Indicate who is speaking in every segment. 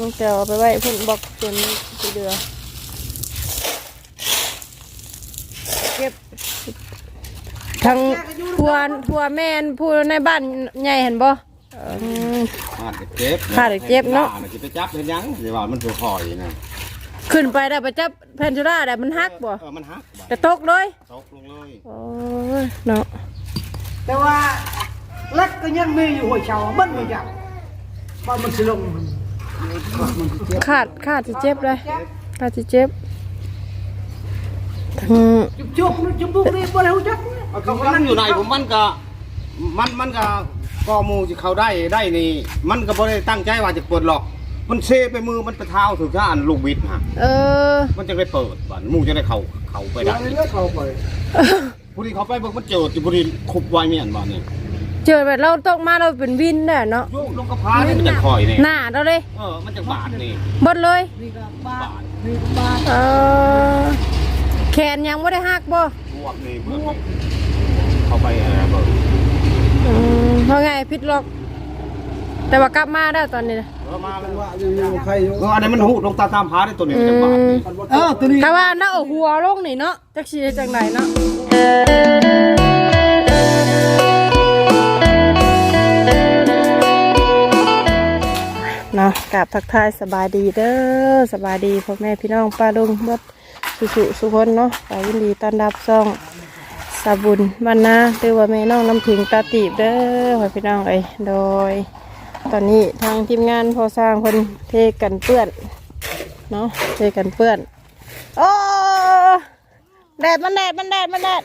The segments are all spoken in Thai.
Speaker 1: น้องแต้วเอาไปไว้เพิ่นบอกจนสิเดือเก็บทั้งทัวทัวแม่นผู้ในบ้านใหญ่เห็นบ่อืม
Speaker 2: ขาดเจ็บ
Speaker 1: ขาดเจ็บเนาะ
Speaker 2: สิไปจับเห็นยังสิว่ามันตัวคอยนะ
Speaker 1: ขึ้นไปได้ประจับแพนจูราได้มันหักบ่
Speaker 2: เออมันหัก
Speaker 1: กระตกเลย
Speaker 2: ตกลงเลย
Speaker 1: โอ้ยเนาะ
Speaker 3: แต่ว่าเล็กก็ยังมีอยู่หัวเชามันไม่อยากว่ามันสิลงมัน
Speaker 1: ขาดขาดสิเจ็บเลยขาดสิเจ็บทั้ง
Speaker 3: จุบจุบจุบบุกนี่บ่ได้รู้จัก
Speaker 2: เขามันอยู่ในผมมันก็มันมันก็ก็มูจะเข้าได้ได้นี่ มันก็บ่ได้ตั้งใจว่าจะเปิดหรอก มันเซไปมือมันไปเท้าถึงท่าอันลูกบิดฮะ
Speaker 1: เออ
Speaker 2: มันจะได้เปิดบัดหมูจะได้เข้าเข้าไปได้
Speaker 3: เลือดเขาไป
Speaker 2: ผู้ที่เขาไปเบิ่งมันเจอที่ผู้ที่คุบไว้เมียนบ้านนี่
Speaker 1: เจอแบบเราตกมาเราเป็นวินแน่เนาะ
Speaker 2: โยกลงกระพานี่มันจะคอยนี่
Speaker 1: หน้าเราเลย
Speaker 2: เออมันจะบาดนี่
Speaker 1: บดเลย
Speaker 3: นี่ก็บาดนี่ก็บาด
Speaker 1: เออแขนยังไม่ได้หักบ่
Speaker 2: บวกนี่เบิ่งเข้าไปอะไรเบิ่ง
Speaker 1: อืมเพราะไงพิษล็อก แต่ว่ากลับมาได้ตอนนี้นะ
Speaker 2: เออมาแล้ว
Speaker 3: ว่าอยู่ใครอยู่
Speaker 2: เอออันนี้มันหูลงตาตามพาได้ตัวนี้มันจะบาดนี่
Speaker 3: เออตัวนี้
Speaker 1: ถ้าว่าหน้าอกหัวลงนี่เนาะจักสีจังไหนเนาะ เนาะกราบทักทายสบายดีเด้อสบายดีพ่อแม่พี่น้องป้าลุงเบิดสุสุสุคนเนาะไปยินดีต้อนรับซ่องสาบุญบ้านนาหรือว่าแม่น้องน้ำถึงตาตีบเด้อพ่อพี่น้องเอ้ยโดย ตอนนี้ทางทีมงานพอสร้างคนเทกันเปื้อนเนาะเทกันเปื้อนโอ้แดดมันแดดมันแดดมันแดด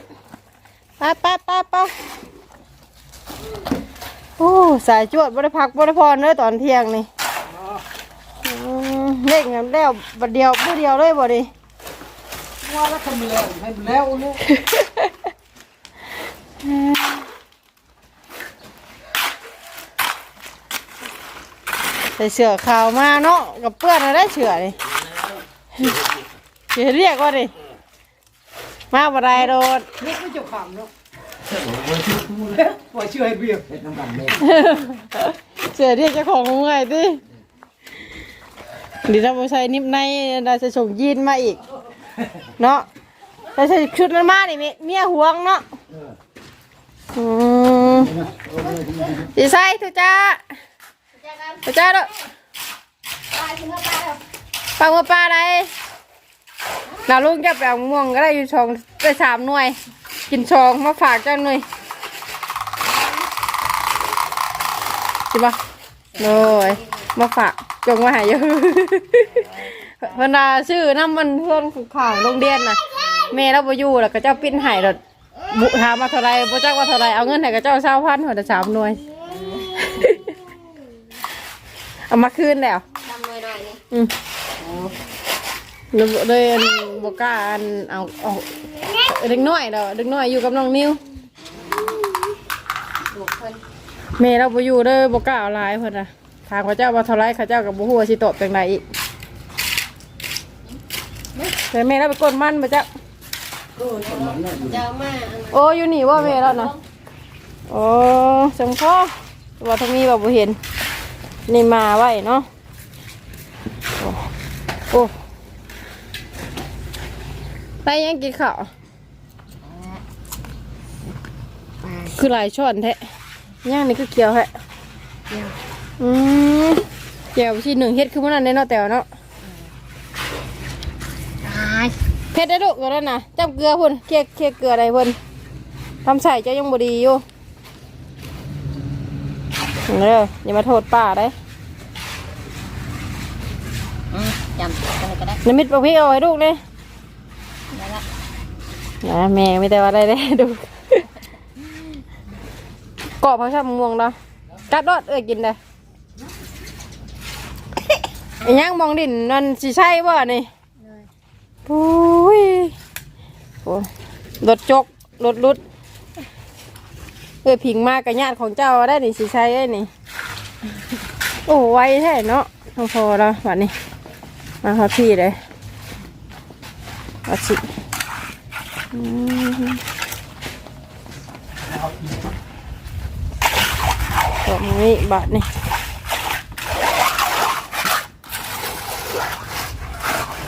Speaker 1: ไปไปไปไปโอ้สายจวดบริพักบริพรเลยตอนเที่ยงนี่ เล่นกันแล้วบัดเดียวผู้เดียวเลยบ่ดิ
Speaker 3: ว่าแล้วทำแล้วให้มันแล้วเนี่ย
Speaker 1: ใส่เสือขาวมาเนาะกับเปื้อนอะไรเสือนี่จะเรียกว่าดิมาบ่ได้โดด
Speaker 3: เล็กไม่เจ้าขำเนาะว่าชื่อให้เบียร์
Speaker 1: เสือเรียกเจ้าของเมื่อยดิ ดีนะบ่ใส่นิบในเราจะส่งยีนมาอีก เนาะแต่ใส่ชุดนั้นมานี่เมียเมียห่วงเนาะอืมดีไซน์ทุจ้าทุจ้าเด้อปลาเมื่อปลาอะไรนาลุงจะไปเอาม่วงก็ได้อยู่ชองได้สามหน่วย กินชองมาฝากเจ้าหน่วยจิบะเลย มาฝากจงมาใหายอยู่เพิ่นว่าชื่อน้ำมันเพื่อนข่าวโรงเรียนน่ะแม่เราบ่อยู่แล้วก็เจ้าปิ้นให้ดอกบุถามมาเท่าไรบ่จักว่าเท่าไรเอาเงินให้กับเจ้าเช้าพันหัวละสามหน่วย เอามาคืนแล้วอืมเลยเลยอันบกล้าอันเอาเอาเด็กน้อยเด้อเด็กน้อยอยู่กับน้องนิวแม่เราบ่อยู่เด้อบกล้าเอาหลายเพิ่นน่ะถามเขาเจ้าว่าเท่าไรเขาเจ้ากับบ่ฮู้ว่าสิตอบจังไดอีกแต่แม่เราไปกดมันมาจ้ะโอ้อยู่นี่ว่าแม่แล้วนะโอ้สมพ่อว่าทางนี้ว่าบ่เห็น นี่มาไว้เนาะโอ้โอ้ไปยังกินข้าวคือหลายช้อนแท้ย่างนี่คือเกี่ยวแท้ อืมเกี่ยวชิ้นหนึ่งเฮ็ดคือมันนั่นเนาะแต่ว่าเนาะเพชรได้ลูกก็แล้วนะจำเกลือพุ่นเคี่ยเคี่ยเกลืออะไรพุ่นทำใส่เจ้ายังบดีอยู่เด้ออย่ามาโทษป้าได้
Speaker 4: จำอะไรก็ได้
Speaker 1: น้ำมิดปลาพริกเอาให้ลูกเลย
Speaker 4: ได้ละ
Speaker 1: นะแม่ไม่แต่ว่าได้ได้ดูกรอบเขาชอบมะม่วงเนาะกัดรอดเอ้ยกินได้ ไอ้ยังมองดินนั่นสิใช่บ่นี่โอ้ยโอ้รถจกรถรุดเอ้ยผิงมากกับญาติของเจ้าได้นี่สิใช่ได้นี่ โอ้ไวแท้เนาะทองพอแล้ววันนี้ มาพอพี่เลยเอาสิอืมตรงนี้บาทนี่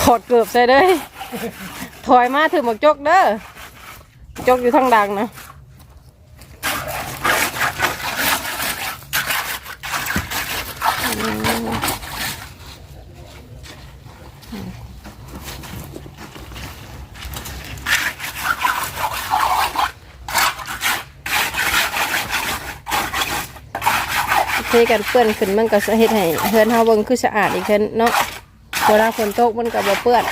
Speaker 1: ถอดเกือบใส่เลยถอยมาถือหมวกจกเด้อจกอยู่ทางดังนะเทกันเปื้อนขึ้นมันก็จะเฮ็ดให้เฮือนเฮาเบิ่งคือสะอาดอีกขึ้นเนาะ เวลาฝนตกมันก็บ่เปื้อน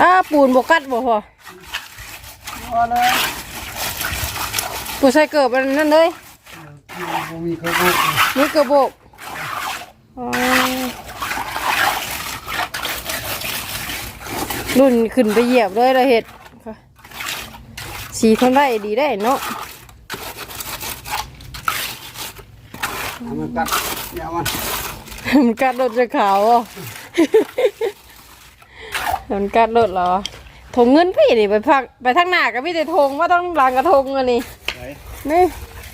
Speaker 1: อ้าปูนบกัดบ่พอ
Speaker 3: พอเลย
Speaker 1: ปูใส่เกิบอันนั่นเลย
Speaker 3: มีเคยพูด
Speaker 1: นี่เกิบโบกรุ่นขึ้นไปเหยียบเลยละเห็ด สีทนได้ดีได้เนาะ
Speaker 2: มันกัดอย่ามัน
Speaker 1: มันกัดรถจะขาวอะมันกัดรถเหรอถงเงินพี่นี่ไปพักไปทางหน้ากับพี่แต่ทงว่าต้องรางกระทงอันนี้
Speaker 2: ไหน
Speaker 1: นี่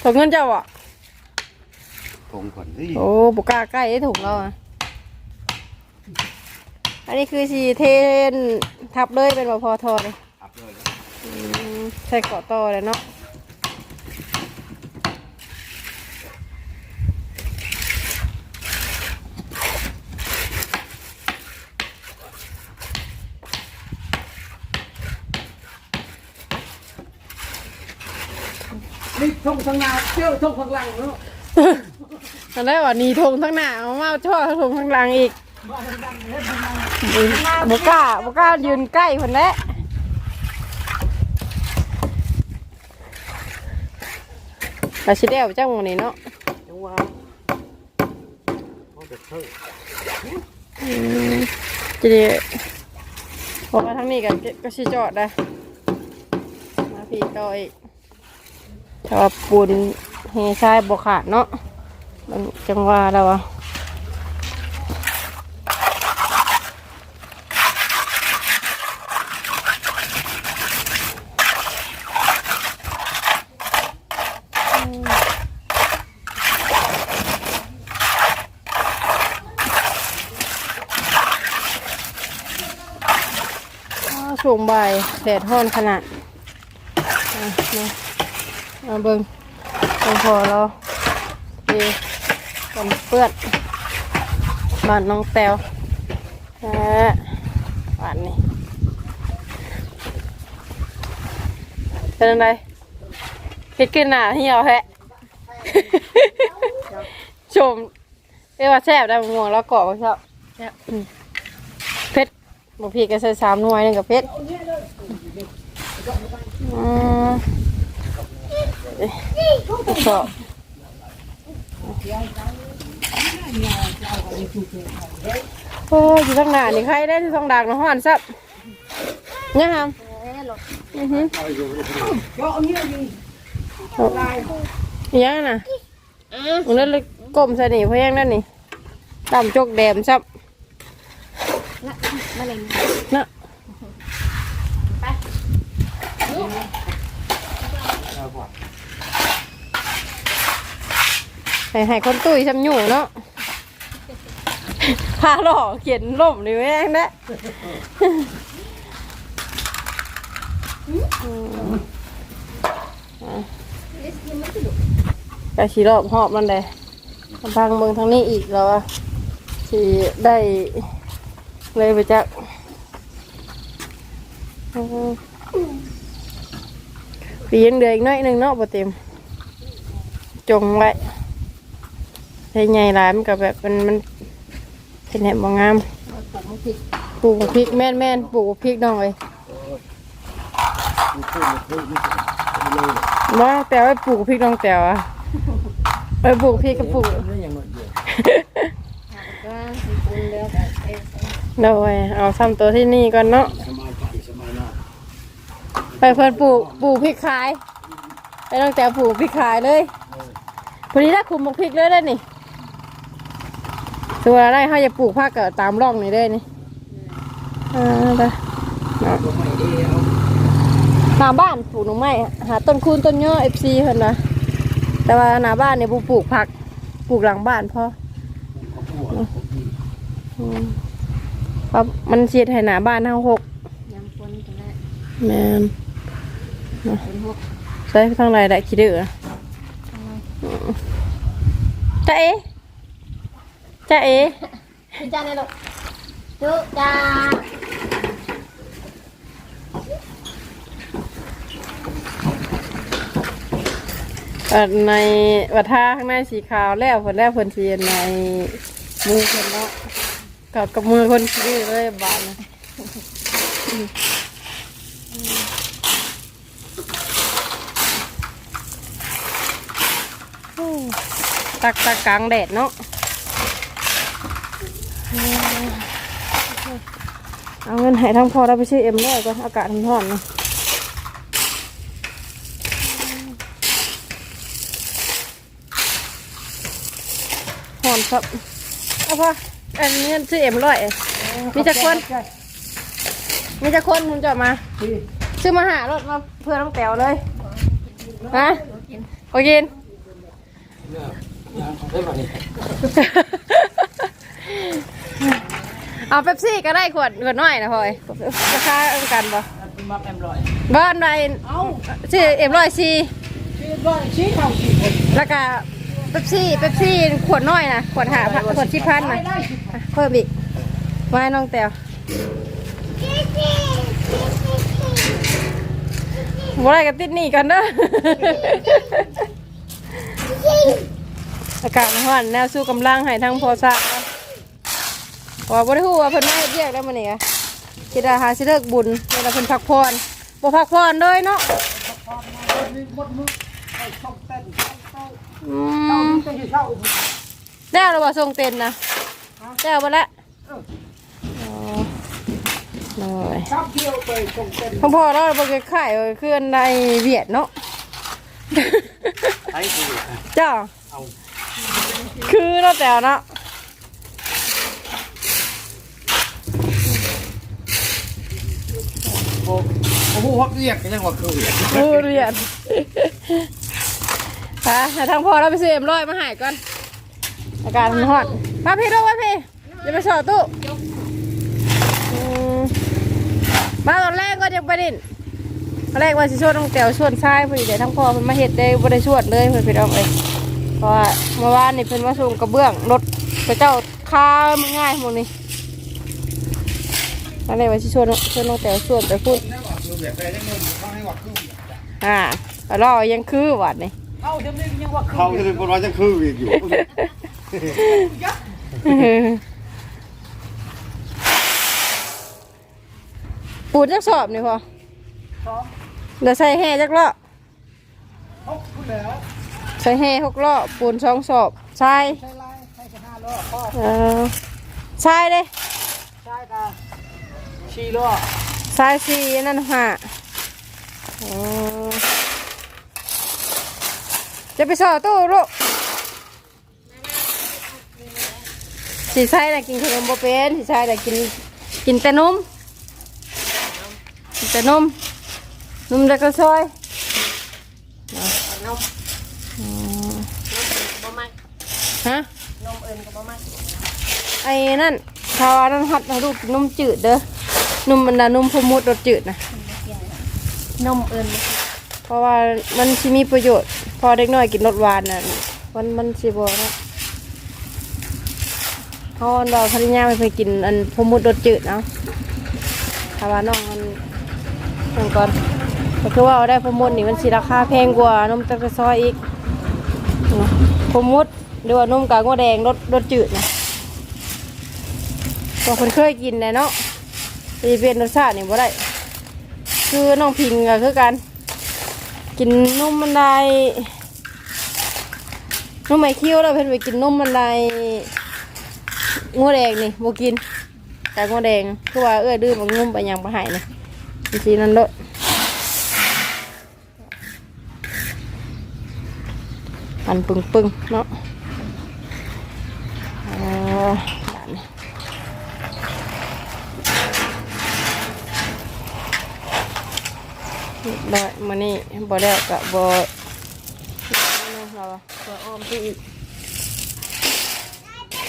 Speaker 1: ถงเงินเจ้าอะ
Speaker 2: ทงก่อนสิ
Speaker 1: โอ้บุกล้าใกล้ไอ้ถุงเราอะอันนี้คือสีเทนทับเลยเป็นบพอทอเลย
Speaker 2: อับเลย
Speaker 1: อืม ใส่เกาะต่อเลยเนาะ
Speaker 3: นี่ทงทางหน้าเที่ยวทงข้างหลังเนาะ
Speaker 1: อันได้ว่าหนีทงทั้งหน้าเอามาช่อทงทั้งหลังอีกบุกล้าบุกล้ายืนใกล้คนแล้ว เราชิเดวจ้างหมันนี่เนาะ
Speaker 3: จังหวะ
Speaker 1: อืมจะดีเพราะว่าทั้งนี้ก็ก็ชิจอดได้มาพี่ต่ออีกถ้าว่าปูนเฮชายบขาดเนาะมันจังว่าแล้ววะ ช่วงบ่ายแดดห้อนขนาดมามาเบิ่งเบิ่งพอเราดีกันเปื้อนบ้านน้องแตวนะบ้านนี้เป็นอะไรเฮ็ดขึ้นหนาเหี่ยวแฮะชมเรียกว่าแซ่บได้ม่วงแล้วเกาะก็ชอบ บางพีก็ใส่สามหน่วยหนึงกับเผ็ดอืมเอ๊ะชอบโอ้ยอยู่ข้างหน้านี่ใครได้ที่ท้องดังนะฮ้อนซับเนี่ยฮะอือหือ
Speaker 3: ก็เอาเงี้ยยิง
Speaker 1: อีหยังน่ะมึงนั่นเลยก้มใส่นี่เพราะยังนั่นนี่ตำจกแดมซับ
Speaker 4: มาเลย
Speaker 1: นะให้ให้คนตุ้ยชำอยู่เนาะพาหล่อเขียนล่มนี่แม่งนะกะชีรอบหอบมันเลยทางเมืองทางนี้อีกแล้วอะที่ได้ เลยไปจากอืมปียังเดืออีกหน้อยหนึ่งเนาะบ่เต็ม จงไว้ใช้ใหญ่หลายมันก็แบบมันมันเป็นแหบบ่งามปลูกพริกแม่นแม่นปลูกพริกน้องเลยว่าแต่ว่าปลูกพริกน้องแต่ว่าไปปลูกพริกกับปลูก
Speaker 4: ก็สิปรุงแล้วก็เอ๊ะ
Speaker 1: เดี๋ยเอาซ้ำตัวที่นี่ก่อนเนาะไปเพิ่นปลูกปลูกพริกขายไปตั้งแต่ปลูกพริกขายเลยพอดีถ้าคุมปลูกพริกเลยได้นี่ตัวอะไรเขาจะปลูกผักก็ตามร่องนี่ได้นี่อ่าไปเนาะหน้าบ้านปลูกหน่อไม้หาต้นคูนต้นย่อเอฟซีเพิ่นนะแต่ว่าหน้าบ้านเนี่ยปลูกผักปลูกหลังบ้านพ่อ อืมเพราะมันเสียดให้หน้าบ้านเฮาหก
Speaker 4: ยำคนกันแล้ว
Speaker 1: แม่น
Speaker 4: เป็นหก
Speaker 1: ใช้ทางไรได้คิดเด้อจ้าเอจ้าเอ
Speaker 4: พี่จ้าในลูกจุจ้า
Speaker 1: เอ่อในวัดท่าข้างในสีขาวแล้วผลแล้วผลสีในมือคนเนาะ กับกับมือคนซื้อเลยบานนะตักตักกลางแดดเนาะเอาเงินให้ทั้งพอเราไปซื้อเอ็มร้อยก่อากาศมันร้อนเนาะหอนครับเอาพอ อันนี้ซื้อเอ็มร้อย มีจักคน มีจักคนคุณจะมา
Speaker 3: ที่
Speaker 1: ซื้อมาหารถมาเพื่อน้องแต๋วเลยฮะโอกินเอาเป๊ปซี่ก็ได้ขวดขวดน้อยนะพลอยราคาเอันกันปะ
Speaker 3: มาแอมลอย
Speaker 1: บ้านใด
Speaker 3: เอ้า
Speaker 1: ซื้อเอ็มร้อยซี
Speaker 3: ชื่อร้อยชี้เข้ากี่คน
Speaker 1: แล้วก็ เป๊ปซี่เป๊ปซี่ขวดน้อยนะขวดหาขวดชิพันนะอะเพิ่มอีกไว้น้องแตวบ่ได้กันติดหนี่กันเด้อ อากาศมันร้อนแนวสู้กำลังให้ทั้งพอซะว่าบ่ได้ฮู้ว่าเพิ่นมาเฮ็ดเรียกแล้วมื้อนี้ก็คิดว่าหาสิเลิกบุญเวลาเพิ่นพักผ่อนบ่พักผ่อนเลยเนาะ
Speaker 3: หมดมือไอ้ช่องเต้นช่องเต้า
Speaker 1: อื
Speaker 3: เต้ามจะอยู่เช่า
Speaker 1: แล้วเราบ่ส่งเต็นนะแล้วบ่ละอ๋อน้อย
Speaker 3: ชอบเที่ยวไปช่องเต้น
Speaker 1: พ่อพ่อเราบอกขายเคลื่อนในเวียดเนาะ
Speaker 2: ไอ้คือ
Speaker 1: เจ้าคือเราแต่เนาะ
Speaker 2: โอ้โหฮอดเรียกก็ยังว่าคือเรียก
Speaker 1: มือเรียน ค่ะให้ทางพ่อเราไปซื้อเอ็มร้อยมาใหายก่อน อาการมันฮอดมาพี่ดูมาพี่อย่าไปสอดตู้อืมมาตอนแรกก็ยังไปดินตอนแรกว่าสิชวนน้องแต๋วชวนชายพอดีแต่ทั้งพ่อเพิ่นมาเฮ็ดได้บ่ได้ชวนเลยเพิ่นไปเอาเองเพราะว่าเมื่อวานนี่เพิ่นมาส่งกระเบื้องรถพระเจ้าค้ามันง่ายหมดนี่ตอนแรกว่าสิชวนชวนน้องแต๋วชวนไปพูด
Speaker 2: คือเรียกได้ยังไงเขาให้ว่าคือ
Speaker 1: อ่าก็รอยังคือหวัดนี่
Speaker 3: เอาเดี๋ยวนี้ยังว่า
Speaker 2: เขาจะเป็นคนว่าจะคืออีกอยู่
Speaker 1: ปูนจักสอบนี่พอ
Speaker 3: สอง
Speaker 1: เดี๋ยวใส่แห่จักรอบ
Speaker 3: หกคุณแล้ว
Speaker 1: ใส่แห่หกรอบปูนสองสอบใส่
Speaker 3: ใช้ลายใช้กันห้าล้อพ่อ
Speaker 1: เออใส่เลย
Speaker 3: ใช้กันสี่ล้อ
Speaker 1: ใส่สี่นั่นห้าอ๋อ จะไปสอบตู้ลูกสีใส่น่ะกินขนมบ่เป็นสีใส่น่ะกินกินแต่นมกินแต่นมนมเด็กก็ซอย
Speaker 4: นมบ่มัก
Speaker 1: ฮะ
Speaker 4: นมเอิญก็บ่มัก
Speaker 1: ไอ้นั่นชาวานั่นฮัดให้ลูกกินนมจืดเด้อนมมันน่ะนมพมุดรสจืดนะ
Speaker 4: นมเอิญ
Speaker 1: เพราะว่ามันสิมีประโยชน์ พอเด็กน้อยกินรสหวานน่ะมันมันสิบ่นะเขาอันเราภรรยาไม่เคยกินอันพมุดรสจืดเนาะถ้าว่าน้องมันนั่นก่อนก็คือว่าเอาได้พมุดนี่มันสิราคาแพงกว่านมตะกะซอยอีกพมุดหรือว่านมกากงวแดงรสรสจืดนะตัวคนเคยกินแน่เนาะตีเป็นรสชาตินี่บ่ได้คือน้องพิงก็คือกัน กินนมมันได้นมไม่คิ้วแล้วเพิ่นไปกินนมมันได้งัวแดงนี่บ่กินแต่งัวแดงคือว่าเอ้ยดื้อมันงุ่มไปหยังบ่ใหายนี่จรินั่นโลดอันปึงๆเนาะเอ่อด่านนี้ ได้มื้อนี้บ่แล้วก็บ่เราบ่อ้อมที่อีก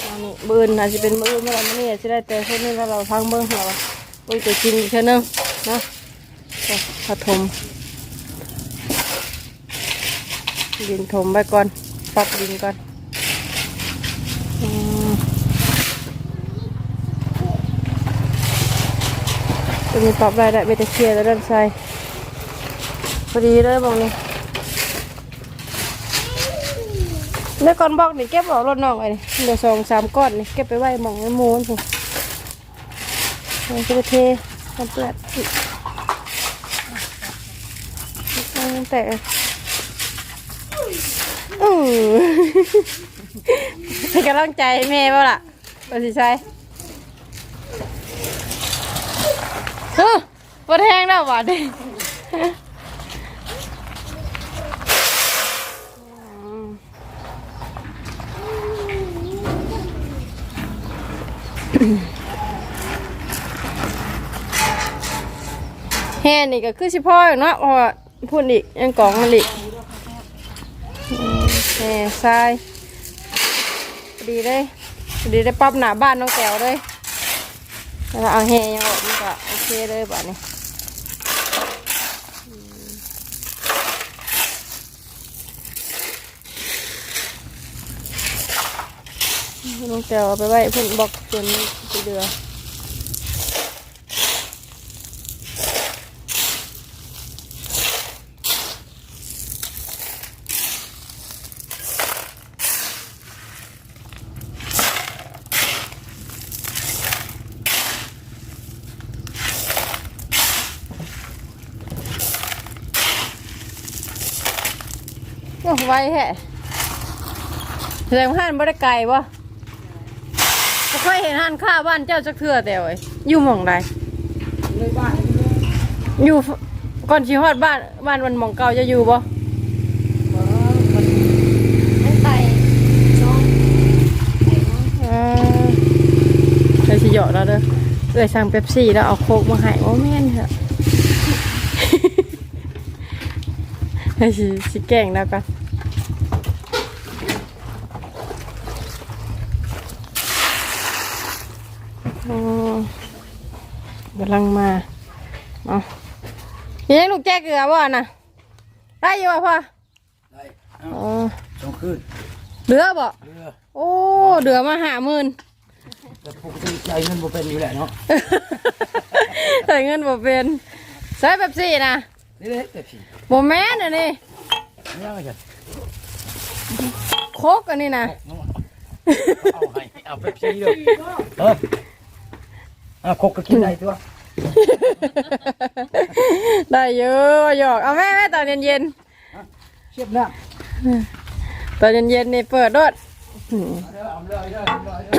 Speaker 1: อันนี้บืนอาจจะเป็นมื้อเมื่อวันนี้สิได้แต่เพิ่นนี่แล้วเราพังเบิ่งเราเบิ่งจะกินอีกเทื่อนึงเนาะก็ผถมดินถมไว้ก่อนปรับดินก่อนอืมจะมีปรับรายได้เบตาเชียร์แล้วด้านซ้าย พอดีเลยบอกนี่แล้วก้อนบอกนี่เก็บเอารถน้องไว้นี่เดี๋ยวสองสามก้อนนี่เก็บไปไว้หมองในหมูนผมมันจะไปเททำเปลือกแต่อือเป็นกำลังใจแม่เปล่าล่ะว่าสิใช่เฮ้ยบ่แทงแล้วหวานดิ แห่นี่ก็คือสิพ่ออยู่เนาะเพราะว่าพูดอีกยังกองมันอีกแห่ทรายดีเลยดีได้ปรับหนาบ้านน้องแก้วเลยแล้วเอาแฮยังออกมันก็โอเคเลยบ้านนี้อืมน้องแก้วเอาไปไว้เพิ่อนบอกจนจะเดือโอ้ ไวแฮะแสดงว่าห้านบ่ได้ไกลบ่บ่เคยเห็นห้านข้าบ้านเจ้าจักเทื่อแต่เว้ยอยู่หม่องใด
Speaker 3: เลยบ้าน
Speaker 1: อยู่ฟก่อนสิฮอดบ้านบ้านมันหม่องเก่าจะอยู่บ่
Speaker 4: มันไต่น้อง
Speaker 1: เออเคยสิเหยาะแล้วเด้อเอ้ยสั่งเป๊ปซี่แล้วเอาโค้กมาให้โอ้แม่นเถอะให้สิสิแกล้งแล้วกันอ๋อกำลังมาเอานี่ยังลูกแจ๊กเกลือบ่น่ะได้อยู่บ่พ่อ
Speaker 3: ได้
Speaker 1: อ๋อ
Speaker 3: สองคืน
Speaker 1: เหลือบ่
Speaker 3: เรือ
Speaker 1: โอ้เหลือมาหาหมื่น
Speaker 3: แต่ปกติใจเงินบ่เป็นอยู่แหละเนาะ
Speaker 1: ใส่เงินบ่เป็นใส่แบบสี่นะ
Speaker 3: นี่เล็กแต่พี่
Speaker 1: บ่แม่นอันนี้
Speaker 3: ไม่ยังไงจ้ะ
Speaker 1: โคกอันนี้นะ
Speaker 3: เอาให้เอาเป๊ปซี่ด้วยเออเอาคกก็กินได้ตัว
Speaker 1: ได้เยอะหยอกเอาแม่แม่ตอนเย็น
Speaker 3: เชียบหน้า
Speaker 1: ๆตอนเย็นๆนี่เปิดรถอืม
Speaker 3: เดี๋ยวเอาเลยเดี๋ยวเอาเลยเ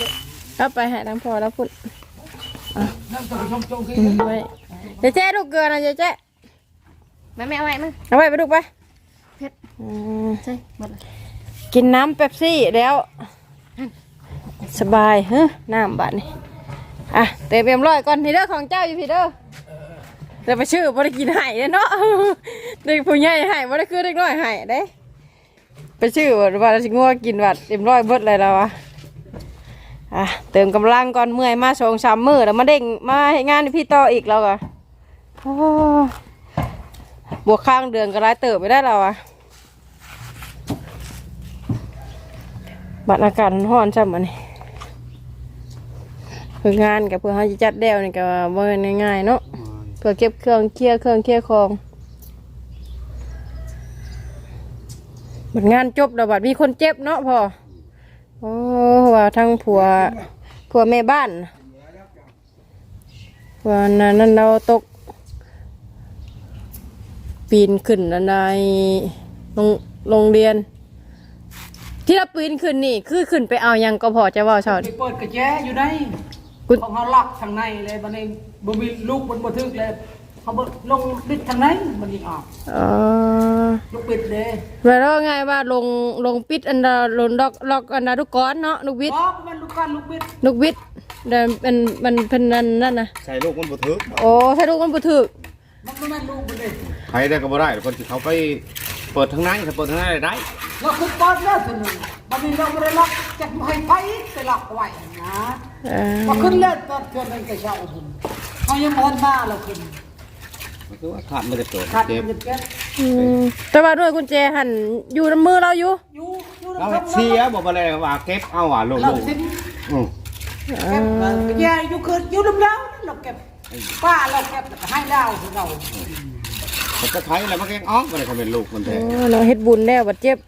Speaker 3: ดี๋ยว
Speaker 1: เอาไปให้ทั้งพ่อแล้วพุ่น
Speaker 3: นั่งตัวชมจงขึ้น
Speaker 1: อืมไว้เจ๊เจ๊ลูกเกลือนะเจ๊เจ๊
Speaker 4: มาแม่เอาไว้มึง
Speaker 1: เอาไว้ไปลูกไป
Speaker 4: เผ็ด
Speaker 1: อืม
Speaker 4: ใช่หมดเลย
Speaker 1: กินน้ำเป๊ปซี่แล้ว สบายเฮ้น้ำบาดนี่ อะเต็มเรียบร้อยก่อนพี่เด้อของเจ้าอยู่พี่เด้อเดี๋ยวไปชื่อบ่ได้กินไห้เด้เนาะเด็กผู้ใหญ่ไห้บ่ได้คือเด็กน้อยไห้เด้ไปชื่อว่าว่าสิงัวกินวัดเต็มร้อยเบิดเลยแล้ววะอะเติมกำลังก่อนเมื่อยมาสองสามมือแล้วมาเด้งมาให้งานพี่ต่ออีกแล้วก็อบวกข้างเดือนก็ร้ายเติบไปได้แล้วอะบัดอากาศร้อนจังมันนี่ คืองานกับเพื่อเขาจะจัดเดวนี่ก็บ่แม่นง่ายๆเนาะเพื่อเก็บเครื่องเคลียร์เครื่องเคลียร์ของบัดงานจบแล้วบัดมีคนเจ็บเนาะพอโอ้ว่าทั้งผัวผัวแม่บ้านน่ะวันนั้นเราตก ปีนขึ้นอันใดโรงโรงเรียน ที่เราปีนขึ้นนี่ คือขึ้นไปเอาหยังก็พอจะเว่าชอด
Speaker 3: ไปเปิดกระแจอยู่ใน
Speaker 1: กุญ
Speaker 3: ของเขาล็อกทางในเลยบันนี้บ่มีลูกบนบ่ทึกเลย เขาบ่ลงบิดทางในมันยิงออก
Speaker 1: เออ
Speaker 3: ลูกบิดเลย
Speaker 1: เวลาไงว่าลงลงปิดอันดาลงล็อกล็อกอันดาทุกก้อนเนาะลูกบิด
Speaker 3: อ๋อมันลูกก้อนลูกบิด
Speaker 1: ลูกบิดเดินเป็นมันเป็นนั่นนั่นนะ
Speaker 2: ใส่ลูกมันบ่ถึก
Speaker 1: โอ้ถ้าลูกมันบ่ถึก
Speaker 3: มันไม่แม่นลูกมันเลย
Speaker 2: ใครได้ก็บ่ได้คนที่เขาไป เปิดทางไหนถ้าเปิดทางไหนได้
Speaker 3: เราคือปอนแล้วทีหนึงบัดนี้เราไม่ได้ล็อกจะให้ไปไปล็อกไว้นะ
Speaker 1: เออ
Speaker 3: พอขึ้นเล่นตอนเกิดเป็นกระเช้าผมเขายังมอนมาเราขึ้น
Speaker 2: มันคือว่าขาดไม่ได้เปิด
Speaker 3: ขาด
Speaker 2: เจ็บ
Speaker 3: มันจะเก็บ
Speaker 1: อืมแต่ว่าด้วยกุญแจหันอยู่ในมือเราอยู่
Speaker 3: อยู่อยู่
Speaker 2: เรา
Speaker 3: ใน
Speaker 2: เสียบอกไปเลยว่าเก็บเอาอะลง
Speaker 3: เรา
Speaker 2: ลง
Speaker 3: สิ้น
Speaker 2: อืม
Speaker 3: เก็บเออแย่อยู่คืออยู่ลำแล้วเราเก็บป้าเราเก็บให้ดาวของเรา
Speaker 2: มันจะไทยแล้วมันแกงอ้อกมันเลยเขาเป็นลูกมันแท้
Speaker 1: โอ้เราเฮ็ดบุญแล้วบัดเจ็บ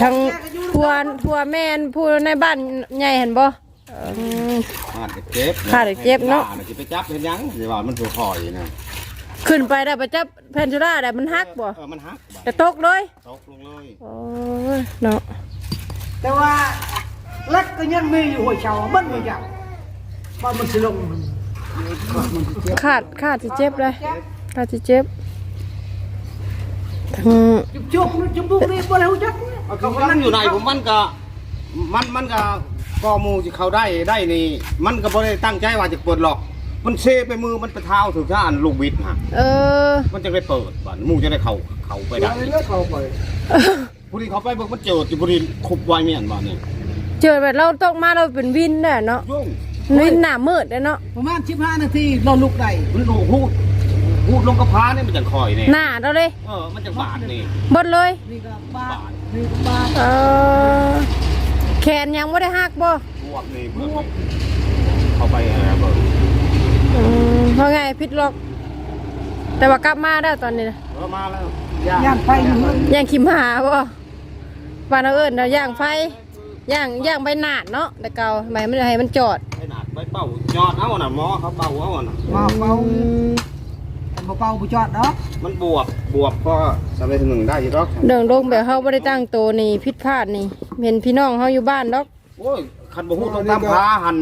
Speaker 1: ทั้งพัวพัวแม่นผู้ในบ้านใหญ่เห็นบ่อืม
Speaker 2: ขาดก็เจ็บ
Speaker 1: ขาดก็เจ็บเนาะ
Speaker 2: ขาดก็ไปจับเห็นยังสิว่ามันถูกคอยนะ
Speaker 1: ขึ้นไปได้ประจับแพนจูราได้มันหักบ่
Speaker 2: เออมันหัก
Speaker 1: แต่ตกเลย
Speaker 2: ตกลงเลย
Speaker 1: โอ้ยเนาะ
Speaker 3: แต่ว่าเล็กก็ยังมีอยู่หัวเชามันไม่อยากว่ามันสิลงมัน
Speaker 1: ขาดขาดสิเจ็บเลยขาดสิเจ็บทั้ง
Speaker 3: จุบจุบจุบบุกนี่บ่ได้หูจัก
Speaker 2: เขามันอยู่ไหนผมมันก็มันมันก็ก็หมูที่เขาได้ได้นี่ มันก็บ่ได้ตั้งใจว่าจะเปิดหรอก มันเซไปมือมันไปเท้าถึงท่าอันลูกบิดฮะ
Speaker 1: เออ
Speaker 2: มันจะได้เปิดบ้านหมูจะได้เข้าเข้าไปได้
Speaker 3: เลือกเขาไป
Speaker 2: ผู้ที่เขาไปเบิ่งมันเจอที่ผู้ที่คุบไว้เมียนบ้านนี่
Speaker 1: เจอแบบเราตกมาเราเป็นวินน่ะเนาะ
Speaker 2: ยุ่ง
Speaker 1: วินหน้ามืดเลยเนาะ
Speaker 3: ประมาณ15นาทีเราลุกได้
Speaker 2: มันดูพูด พูดลงกระพร้านี่มันจะคอยนี่
Speaker 1: หน้าเราเลย
Speaker 2: เออมันจะบาดนี่
Speaker 1: บดเลย
Speaker 3: นี่ก็บ้านี่ก็บ้า
Speaker 1: เออแขนยังไม่ได้หักบ่
Speaker 2: บวกนี่เพื่อนเขาไปอะไรเบิ่ง
Speaker 1: อืมเพราะไงพิษล็อก แต่ว่ากลับมาได้วตอนนี้นะ
Speaker 2: เออมาแล้ว
Speaker 3: ย่างไปอยู่เฮือน
Speaker 1: ย่างขิมหาบ่บ้านเราเอิญเราย่างไฟย่างย่างใบหนาดเนาะแต่เก่าใบมันให้มันจอด
Speaker 2: ไปหนาดไปเป่ายอดเอาน่ะหมอเขาเป่าเอาน่ะ
Speaker 3: มาเป่า
Speaker 1: อืม
Speaker 3: บ่เป่าบ่จอดเนาะ
Speaker 2: มันบวกบวกก็สำเร็จหนึ่งได้อยู่ดอก
Speaker 1: เดินลงแบบเขาไม่ได้ตั้งโตวนี่ผิดพลาดนี่เห็นพี่น้องเขาอยู่บ้านดอก
Speaker 2: โอ้ยคันบ่ฮู้ต้องตามพาหัน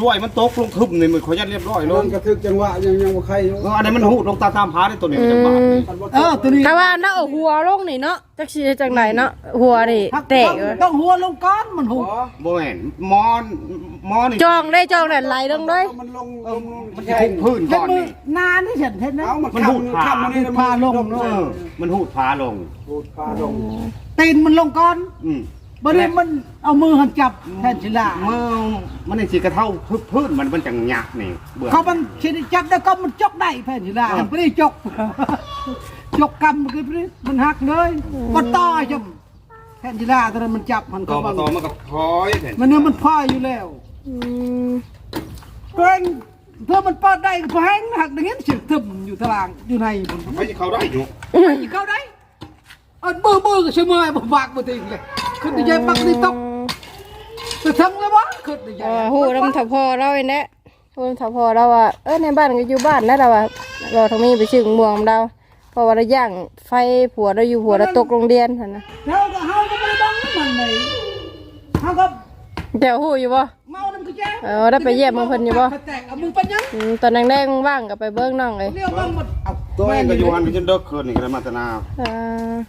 Speaker 2: ด้วยมันตกลงทึบนี่มันขอยันเรียบร้อยล
Speaker 5: ล
Speaker 2: ง
Speaker 5: งกระทึกจังหวะยังยังบ่ใครอยู่
Speaker 2: เอออันนี้มันฮู้ลงตามตามพาได้ตัวนี้มันจะบาดนี่
Speaker 3: เออตัวนี้
Speaker 1: ถ้าว่าน่าเอาหัวลงนี่เนาะจักสิจังไหนเนาะหัวนี่แตกเลย
Speaker 3: ต้องหัวลงก้อนมันหัว
Speaker 2: บ่แม่นหมอนหมอนี่
Speaker 1: จองได้จองได้ไหลลงเลย
Speaker 5: มันลง
Speaker 2: เออมันจะพุ่งพื้น
Speaker 3: เห็
Speaker 2: ก่
Speaker 3: น
Speaker 2: อน
Speaker 3: มือ
Speaker 2: นี่
Speaker 3: นานที่เห็นเห็นไหม
Speaker 5: เอามัน
Speaker 2: มันหูดผา
Speaker 5: ข้ามมันนี่
Speaker 3: พาลง
Speaker 2: เออมันหูดพาลง
Speaker 5: หูดพาลง
Speaker 3: ตีนมันลงก้อน
Speaker 2: อืม
Speaker 3: บ่ได้มันเอามือหันจับแทนศิลา
Speaker 2: เมื่อมันนี่สิกระเท่าพื้นพื้นมันมันจังหยักนี่เบื่อ
Speaker 3: เขามันชิดจับได้ก็มันจกได้แทนศิลาไม่ได้จกจกกำมันคือมันหักเลยมันต่อจมแทนศิลาตอนนั้นมันจับมัน
Speaker 2: ต่
Speaker 3: ก็
Speaker 2: อมา
Speaker 3: มัน
Speaker 2: ต่อมันก็พลอยเห็น
Speaker 3: มันเนื้อมันพ่อยอยู่แล้ว
Speaker 1: อืม
Speaker 3: เพื่อนเพื่อมันเปิดได้ก็พอแห้งหักดังนี้เสียงทึมอยู่ตารางอยู่ในมัน
Speaker 2: ไม่เขาได้อยู่
Speaker 3: ไม่เข้าได้ เอามือมือก็ช่วยมือให้ผมบากมาติงเลยขึ้นดีใจปักนี่ตกไปทั้งเลยวะขึ้นดีใจ
Speaker 1: เออหูน้ำถับพอเราเองแหละหูน้ำถับพอเราว่าเออในบ้านก็อยู่บ้านแล้วเราว่าเราทางนี้ไปชื่อม่วงเราเพราะว่าเราย่างไฟผัวเราอยู่ผัวเราตกโรงเรียนหั่นนะ
Speaker 3: แล้วก็เฮาก็ไม่ได้บังมันเลยเฮาก็
Speaker 1: เดี๋ยวหูอยู่บ่
Speaker 3: เมาน้ำกระแจ
Speaker 1: เออได้ไปเยี่ยมมึงเพิ่นอยู่บ่
Speaker 3: แตกเอามึงเป็นยัง
Speaker 1: อืมตอนแรกๆว่างก็ไปเบิ้งน้องเลย
Speaker 3: เรียกว่าหมดเอา
Speaker 2: ตัวเองก็อยู่หันไปจนเลิกคืนนี่ก็ได้มาตนา
Speaker 1: อ่า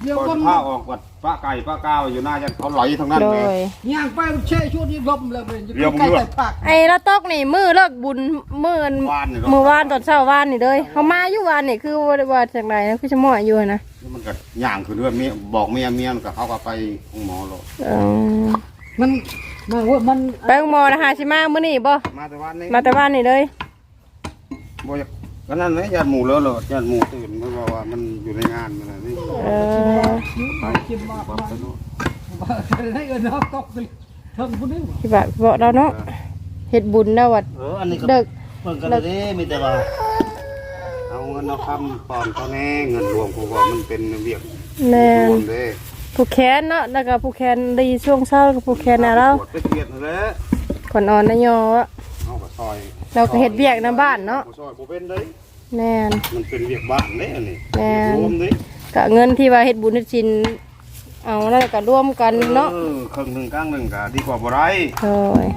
Speaker 3: เรียก
Speaker 2: ก็
Speaker 3: ว่าหม
Speaker 2: ผ้า
Speaker 3: ด
Speaker 2: ออกวัดป้าไก่ป้าก้าวอยู่หน้ายันเขาไหลทั้งนั้น
Speaker 1: โด
Speaker 2: เลย
Speaker 1: ย
Speaker 3: ย่างไปมันเช่ช่วงนี้ลมเลยมันจะ
Speaker 2: เรียก
Speaker 3: ใกล้
Speaker 2: เลือด
Speaker 3: แต่ปาก
Speaker 1: ไอ้เราตกนี่มือเลิกบุญมืออัน
Speaker 2: วานนี่เนาะ
Speaker 1: มือวานตอนเช้าวานนี่เลยเขามาอยู่วานนี่คือว่าว่าจากไหนนะคือชะมอยอยู่นะ
Speaker 2: มันก็ย่างคือเรื่องเมียบอกเมียเมียมันก็เขาก็ไปห้องหมอโลด
Speaker 1: เออ
Speaker 3: มันมันว่ามัน
Speaker 1: ไปโรงหมอนะฮะชิมามื้อนี้บ่
Speaker 2: มาแต่วันนี้
Speaker 1: มาแต่บ้านนี่เลย
Speaker 2: บ่อยาก ก็นั่นเลยญาติหมู่เลอะเลยญาติหมู่ตื่นไม่บอกว่ามันอยู่ในงานมันน่ะนี่
Speaker 1: เออ
Speaker 3: กินมาก
Speaker 2: ปั๊บไปโน่น
Speaker 3: ให้เอินเขาตกไปเทิงพุ่นนี่
Speaker 1: ที่แบบบอกเราเนาะเฮ็ดบุญแล้ววัด
Speaker 2: เอออันนี้ก็
Speaker 1: เด็ก
Speaker 2: เพิ่นก็เลยเด้มีแต่ว่าเอาเงินเอาคำปอนเขาแน่เงินรวมกูว่ามันเป็นเวียก
Speaker 1: แม่น
Speaker 2: รวมเด้
Speaker 1: ผู้แขนเนาะแล้วก็ผู้แขนดีช่วงเช้าแล้วก็ผู้แขนน่ะเรา
Speaker 2: ปวดไปเกลียดนั่นแหละ
Speaker 1: ก่อนอ่อนนะยอวะ
Speaker 2: เอาก็ ซอย
Speaker 1: เราก็เฮ็ดเวียกในบ้านเนาะ
Speaker 2: บ่ซอยบ่เป็นเด้
Speaker 1: แม่น
Speaker 2: มันเป็นเวียกบ้านเด้อันนี้
Speaker 1: แม่น
Speaker 2: รวมเด้
Speaker 1: ก็เงินที่ว่าเฮ็ดบุญเฮ็ดศีลเอาแล้วก็ร่วมกันเนาะ
Speaker 2: ออครึ่งหนึงกลางหนึงก็ดีกว่าบ่ได้
Speaker 1: โอ้ย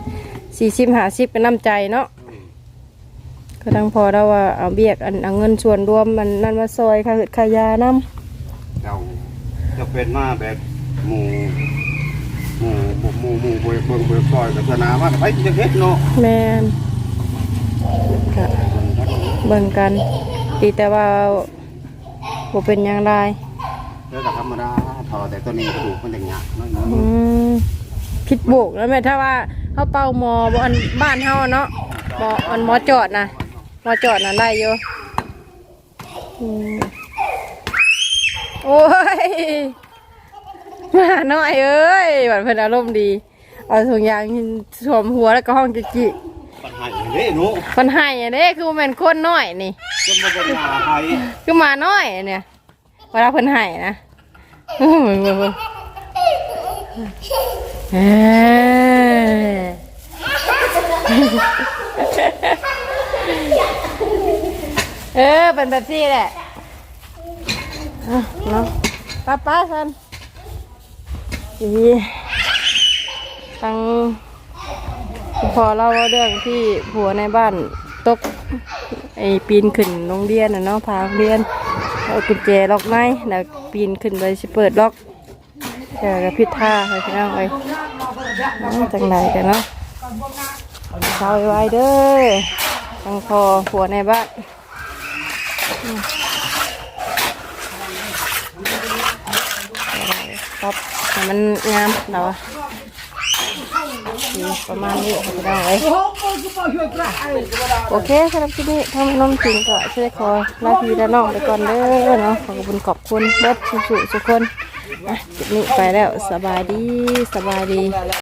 Speaker 1: 40 50เป็นน้ำใจเนาะก็ทั้งพอแล้วว่าเอาเบียกอันเอาเงินส่วนรวมมันนั่นมาซอยค่าเฮ็ดค่ายานํ
Speaker 2: เจ้าจะเป็นมาแบบหมู่ หมู่หมู่หมู่บ่เบิ่งบ่ซอยกับสนามาก็ไปจะเฮ็ดเนาะ
Speaker 1: แม่นก็เบิ่งกันดีแต่ว่าบ่เป็นอย่างไร
Speaker 2: แล้วก็ธรรมดาทอแต่ตัวนี้กระดูกมันอย่างเงี้ยน้อย
Speaker 1: อืมผิดโบกแล้วแม่ถ้าว่าเขาเป่าหมอบ่อันบ้านเฮาเนาะบ่อันหมอจอดนะหมอจอดน่ะได้อยู่อืมโอ้ย มาหน่อยเอ้ยบัดเพิ่นอารมณ์ดีเอาถุงยางสวมหัวแล้วก็ห้องจิจิ
Speaker 2: ๆปัญหาอย่างนี้หนู
Speaker 1: เพิ่นให้อันนี้คือบ่แม่นคนน้อยนี่
Speaker 2: จนมาบนหาไทย
Speaker 1: คือหมาน้อยเนี่ยเวลาเพิ่นให้นะอื้อเบิ่งเบิ่งเบิ่งเอ้ยเออเป็นแบบนี้แหละเอาเนาะป้าป้าสัน อีตังพอเล่าว่าเรื่องที่ผัวในบ้านตกไอ้ปีนขึ้นโรงเรียนนะเนาะพาโรงเรียนเอากุญแจล็อกไม้แล้วปีนขึ้นไปสิเปิดล็อกเจอกับพิษท่าไปพี่น้องเอ้จังไรกันเนาะเช้าไว้เด้อตังคอหัวในบ้านอื มันงามเนาะนี่ประมาณนี้พี่น้องเอ้ย
Speaker 3: โอ้โหกูบอกช่วยพระไอ้
Speaker 1: โอเคสำหรับที่นี่ทำนมจริงก็ช่วยคอลาพี่และน้องไปก่อนเด้อเนาะขอบคุณขอบคุณเบิดสุสุทุกคนนะจุดนี้ไปแล้วสบายดีสบายดี